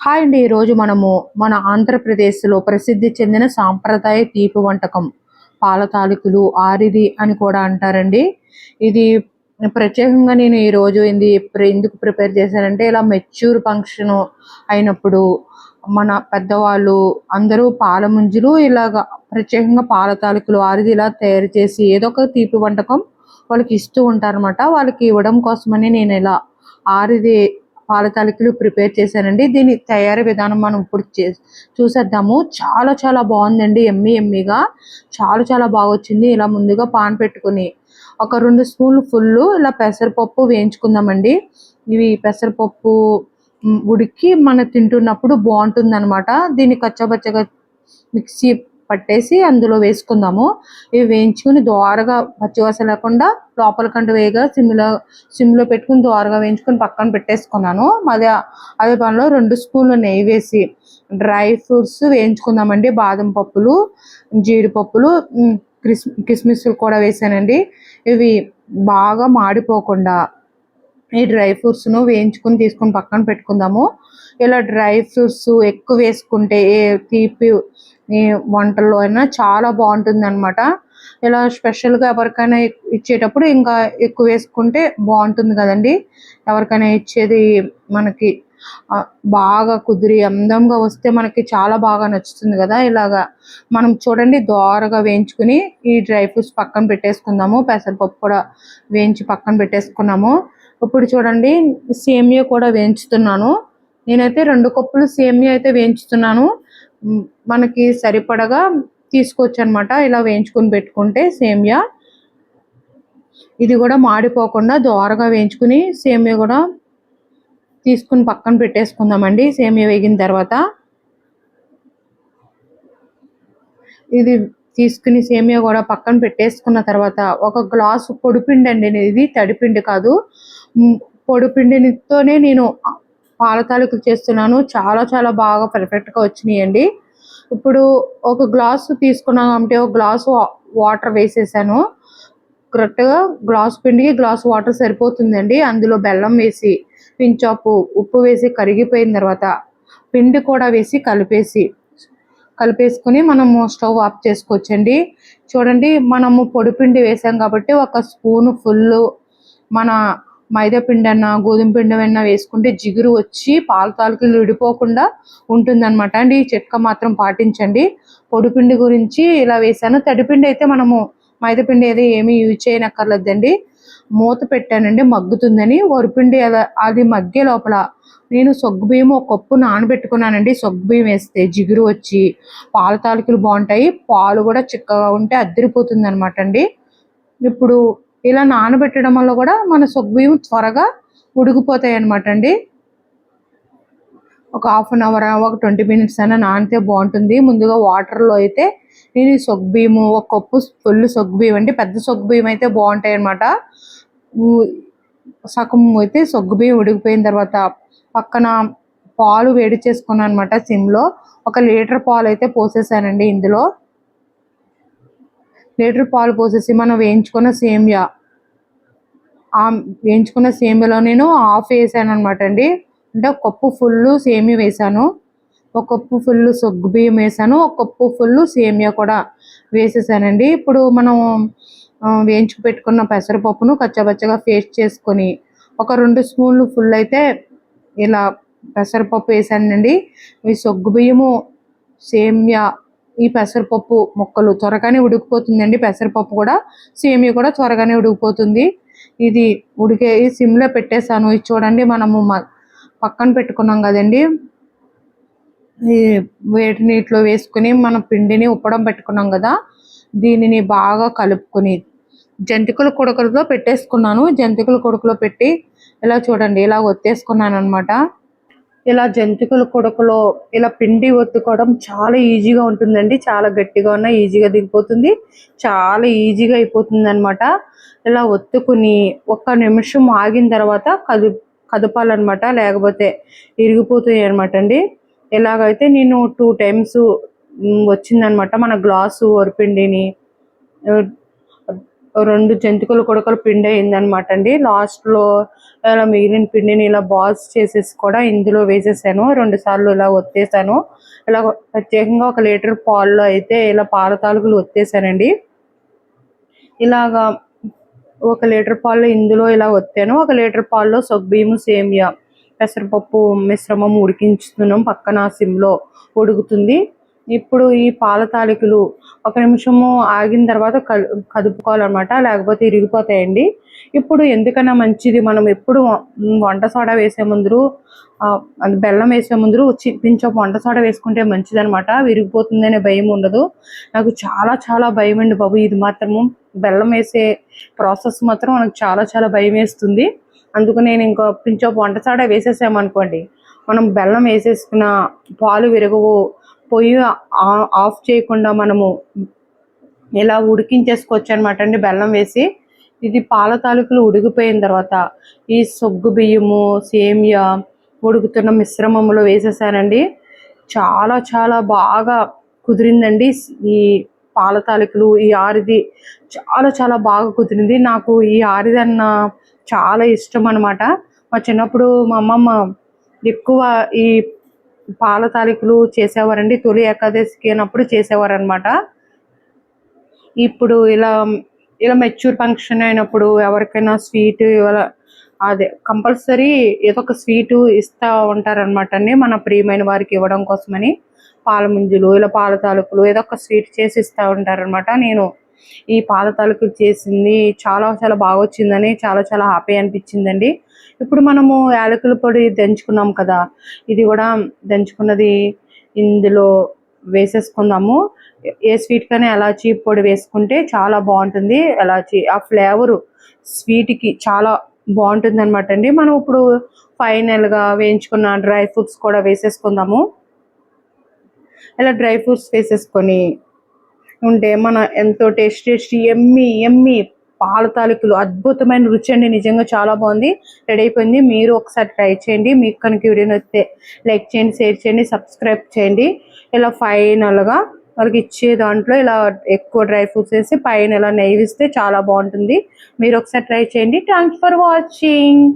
Hi అండి. ఈరోజు మనము మన ఆంధ్రప్రదేశ్లో ప్రసిద్ధి చెందిన సాంప్రదాయ తీపి వంటకం పాల తాలికలు ఆరిది అని కూడా అంటారండి. ఇది ప్రత్యేకంగా నేను ఈరోజు ఇది ఎందుకు ప్రిపేర్ చేశానంటే ఇలా మెచ్యూర్ ఫంక్షన్ అయినప్పుడు మన పెద్దవాళ్ళు అందరూ పాల ముంజులు ఇలాగ ప్రత్యేకంగా పాల తాలికలు ఆరిది ఇలా తయారు చేసి ఏదో ఒక తీపి వంటకం వాళ్ళకి ఇస్తూ ఉంటారనమాట వాళ్ళకి ఇవ్వడం కోసమని నేను ఇలా ఆరిది పాల తాలికలు ప్రిపేర్ చేశానండి. దీని తయారీ విధానం మనం ఇప్పుడు చే- చూసేద్దాము. చాలా చాలా బాగుందండి ఎమ్మి ఎమ్మిగా. చాలా చాలా బాగా వచ్చింది ఇలా ముందుగా పాన్ పెట్టుకుని ఒక రెండు స్పూన్లు ఫుల్ ఇలా పెసరపప్పు వేయించుకుందామండి. ఇవి పెసరపప్పు ఉడికి మనం తింటున్నప్పుడు బాగుంటుంది అనమాట దీన్ని కచ్చబచ్చగా మిక్సీ పట్టేసి అందులో వేసుకుందాము. ఇవి వేయించుకుని దోరగా పచ్చివాస లేకుండా లోపల కంట వేయగా సిమ్లో సిమ్లో పెట్టుకుని దోరగా వేయించుకుని పక్కన పెట్టేసుకున్నాను. అదే అదే పనిలో రెండు స్పూన్లు నెయ్యి వేసి డ్రై ఫ్రూట్స్ వేయించుకుందామండి. బాదం పప్పులు జీడిపప్పులు మ్, క్రిస్ కిస్మిస్లు కూడా వేసానండి. ఇవి బాగా మాడిపోకుండా ఈ డ్రై ఫ్రూట్స్ను వేయించుకుని తీసుకొని పక్కన పెట్టుకుందాము. ఇలా డ్రై ఫ్రూట్స్ ఎక్కువ వేసుకుంటే ఏ తీపి వంటల్లో అయినా చాలా బాగుంటుంది అనమాట ఇలా స్పెషల్గా ఎవరికైనా ఇచ్చేటప్పుడు ఇంకా ఎక్కువ వేసుకుంటే బాగుంటుంది కదండి. ఎవరికైనా ఇచ్చేది మనకి బాగా కుదిరి అందంగా వస్తే మనకి చాలా బాగా నచ్చుతుంది కదా. ఇలాగా మనం చూడండి దోరగా వేయించుకుని ఈ డ్రై ఫ్రూట్స్ పక్కన పెట్టేసుకుందాము. పెసరపప్పు కూడా వేయించి పక్కన పెట్టేసుకున్నాము. ఇప్పుడు చూడండి సేమియా కూడా వేయించుతున్నాను. నేనైతే రెండు కప్పులు సేమియా అయితే వేయించుతున్నాను. మనకి సరిపడగా తీసుకోవచ్చు అనమాట ఇలా వేయించుకుని పెట్టుకుంటే సేమియా ఇది కూడా మాడిపోకుండా దోరగా వేయించుకుని సేమియా కూడా తీసుకుని పక్కన పెట్టేసుకుందామండి. సేమియా వేగిన తర్వాత ఇది తీసుకుని సేమియా కూడా పక్కన పెట్టేసుకున్న తర్వాత ఒక గ్లాసు పొడిపిండి అండి ఇది తడిపిండి కాదు. పొడిపిండితోనే నేను పాల తాలికలు చేస్తున్నాను. చాలా చాలా బాగా పర్ఫెక్ట్గా వచ్చినాయండి. ఇప్పుడు ఒక గ్లాసు తీసుకున్నాం అంటే ఒక గ్లాసు వాటర్ వేసేసాను. కరెక్ట్గా గ్లాస్ పిండికి గ్లాస్ వాటర్ సరిపోతుందండి. అందులో బెల్లం వేసి పించాపు ఉప్పు వేసి కరిగిపోయిన తర్వాత పిండి కూడా వేసి కలిపేసి కలిపేసుకుని మనము స్టవ్ ఆఫ్ చేసుకోవచ్చండి. చూడండి మనము పొడి పిండి వేసాం కాబట్టి ఒక స్పూన్ ఫుల్ మన మైదా పిండి అన్న గోధుమ పిండి అన్న వేసుకుంటే జిగురు వచ్చి పాల తాలకులు విడిపోకుండా ఉంటుందన్నమాట. అండి ఈ చిట్కా మాత్రం పాటించండి. పొడిపిండి గురించి ఇలా వేసాను తడిపిండి అయితే మనము మైదాపిండి అయితే ఏమీ యూజ్ చేయనక్కర్లేదండి. మూత పెట్టానండి మగ్గుతుందని. వరిపిండి అది మగ్గే లోపల నేను సగ్గుబియ్యం ఒక కప్పు నానబెట్టుకున్నానండి. సొగ్గు బియ్యం వేస్తే జిగురు వచ్చి పాల తాలికలు బాగుంటాయి. పాలు కూడా చిక్కగా ఉంటే అద్దరిపోతుంది అనమాట అండి. ఇప్పుడు ఇలా నానబెట్టడం వల్ల కూడా మన సగ్గుబియ్యం త్వరగా ఉడికిపోతాయి అనమాట అండి ఒక హాఫ్ అన్ అవర్ ఒక ట్వంటీ మినిట్స్ అయినా నానితే బాగుంటుంది. ముందుగా వాటర్లో అయితే నేను ఈ సగ్గుబియ్యము ఒక కప్పు ఫుల్ సగ్గుబియ్యం అండి. పెద్ద సగ్గుబియ్యం అయితే బాగుంటాయి అనమాట సగం అయితే సగ్గుబియ్యం ఉడికిపోయిన తర్వాత పక్కన పాలు వేడి చేసుకున్నాను అనమాట సిమ్లో. ఒక లీటర్ పాలు అయితే పోసేసానండి ఇందులో. లీటర్ పాలు పోసేసి మనం వేయించుకున్న సేమియా వేయించుకున్న సేమియాలో నేను హాఫ్ వేసాను అనమాట అండి. అంటే ఒక కప్పు ఫుల్ సేమియా వేసాను. ఒక కప్పు ఫుల్ సగ్గు బియ్యం వేసాను. ఒక కప్పు ఫుల్ సేమియా కూడా వేసేసానండి. ఇప్పుడు మనం వేయించుకు పెట్టుకున్న పెసరపప్పును కచ్చబచ్చగా పేస్ట్ చేసుకొని ఒక రెండు స్పూన్లు ఫుల్ అయితే ఇలా పెసరపప్పు వేసానండి. ఈ సగ్గు బియ్యము సేమియా ఈ పెసరపప్పు ముక్కలు త్వరగానే ఉడికిపోతుందండి. పెసరపప్పు కూడా సేమియా కూడా త్వరగానే ఉడికిపోతుంది. ఇది ఉడికే ఈ సిమ్లో పెట్టేసాను ఇది చూడండి మనము పక్కన పెట్టుకున్నాం కదండి. వేడి నీటిలో వేసుకుని మన పిండిని ఉప్పడం పెట్టుకున్నాం కదా. దీనిని బాగా కలుపుకొని జంతికల కొడుకులో పెట్టేసుకున్నాను. జంతికల కొడుకులో పెట్టి ఇలా చూడండి ఇలా ఒత్తేసుకున్నాను అనమాట ఇలా జంతికల కొడుకులో ఇలా పిండి ఒత్తుకోవడం చాలా ఈజీగా ఉంటుందండి. చాలా గట్టిగా ఉన్న ఈజీగా దిగిపోతుంది. చాలా ఈజీగా అయిపోతుంది అనమాట ఇలా ఒత్తుకుని ఒక్క నిమిషం ఆగిన తర్వాత కదు కదపాలన్నమాట. లేకపోతే ఇరిగిపోతాయి అనమాట అండి. ఇలాగైతే నేను టూ టైమ్స్ వచ్చిందనమాట మన గ్లాసు వరిపిండిని రెండు జంతికలు కొడకలు పిండి అయిందనమాట అండి. లాస్ట్లో ఇలా మిగిలిన పిండిని ఇలా బాల్స్ చేసేసి కూడా ఇందులో వేసేసాను. రెండు సార్లు ఇలా ఒత్తేసాను. ఇలా ప్రత్యేకంగా ఒక లీటర్ పాల్లో అయితే ఇలా పాల తాలూకులు ఒత్తేసానండి. ఇలాగా ఒక లీటర్ పాలు ఇందులో ఇలా ఒత్తాను. ఒక లీటర్ పాల్లో సొగ్బీము సేమియా పెసరపప్పు మిశ్రమం ఉడికించుతున్నాం. పక్కన సిమ్లో ఉడుకుతుంది. ఇప్పుడు ఈ పాల తాలికలు ఒక నిమిషము ఆగిన తర్వాత కదుపుకోవాలన్నమాట లేకపోతే ఇరిగిపోతాయండి. ఇప్పుడు ఎందుకన్నా మంచిది మనం ఎప్పుడు వంట సోడా వేసే ముందు అది బెల్లం వేసే ముందు కొంచెం వంట సోడా వేసుకుంటే మంచిది అనమాట విరిగిపోతుందనే భయం ఉండదు. నాకు చాలా చాలా భయం అండి బాబు ఇది మాత్రము. బెల్లం వేసే ప్రాసెస్ మాత్రం మనకు చాలా చాలా భయం వేస్తుంది. అందుకు నేను ఇంకో కొంచెం వంట సోడా వేసేసామనుకోండి మనం బెల్లం వేసేసుకున్న పాలు విరగవు పొయ్యి ఆఫ్ చేయకుండా మనము ఇలా ఉడికించేసుకోవచ్చు అనమాట అండి. బెల్లం వేసి ఇది పాల తాలూకులు ఉడికిపోయిన తర్వాత ఈ సొగ్గు బియ్యము సేమియా ఉడుకుతున్న మిశ్రమంలో వేసేసానండి. చాలా చాలా బాగా కుదిరిందండి. ఈ పాల తాలూకులు ఈ ఆరిది చాలా చాలా బాగా కుదిరింది. నాకు ఈ ఆరిది అన్న చాలా ఇష్టం అనమాట మా చిన్నప్పుడు మా అమ్మమ్మ ఎక్కువ ఈ పాల తాలికలు చేసేవారండి తొలి ఏకాదశికి అయినప్పుడు చేసేవారు అనమాట ఇప్పుడు ఇలా ఇలా మెచ్యూర్ ఫంక్షన్ అయినప్పుడు ఎవరికైనా స్వీట్ ఇలా అదే కంపల్సరీ ఏదో ఒక స్వీట్ ఇస్తూ ఉంటారనమాట అండి మన ప్రియమైన వారికి ఇవ్వడం కోసమని. పాల ముంజులు ఇలా పాల తాలూకులు ఏదో ఒక స్వీట్ చేసి ఇస్తూ ఉంటారనమాట నేను ఈ పాల తాలూకులు చేసింది చాలా చాలా బాగా వచ్చిందని చాలా చాలా హ్యాపీ అనిపించిందండి. ఇప్పుడు మనము యాలకుల పొడి దంచుకున్నాం కదా ఇది కూడా దంచుకున్నది ఇందులో వేసేసుకుందాము. ఏ స్వీట్కైనా ఎలాచీ పొడి వేసుకుంటే చాలా బాగుంటుంది. ఎలాచీ ఆ ఫ్లేవరు స్వీట్కి చాలా బాగుంటుంది అనమాట అండి. మనం ఇప్పుడు ఫైనల్గా వేయించుకున్న డ్రై ఫ్రూట్స్ కూడా వేసేసుకుందాము. ఇలా డ్రై ఫ్రూట్స్ వేసేసుకొని ఉంటే మన ఎంతో టేస్ట్ టేస్టీ ఎమ్మి ఎమ్మి పాల తాలికలు అద్భుతమైన రుచి అండి. నిజంగా చాలా బాగుంది. రెడీ అయిపోయింది. మీరు ఒకసారి ట్రై చేయండి. మీకు కనుక వీడియో నచ్చితే లైక్ చేయండి షేర్ చేయండి సబ్స్క్రైబ్ చేయండి. ఇలా ఫైనల్గా వాళ్ళకి ఇచ్చే దాంట్లో ఇలా ఎక్కువ డ్రై ఫ్రూట్స్ వేసి పైన ఇలా నెయ్యి ఇస్తే చాలా బాగుంటుంది. మీరు ఒకసారి ట్రై చేయండి. Thanks for watching.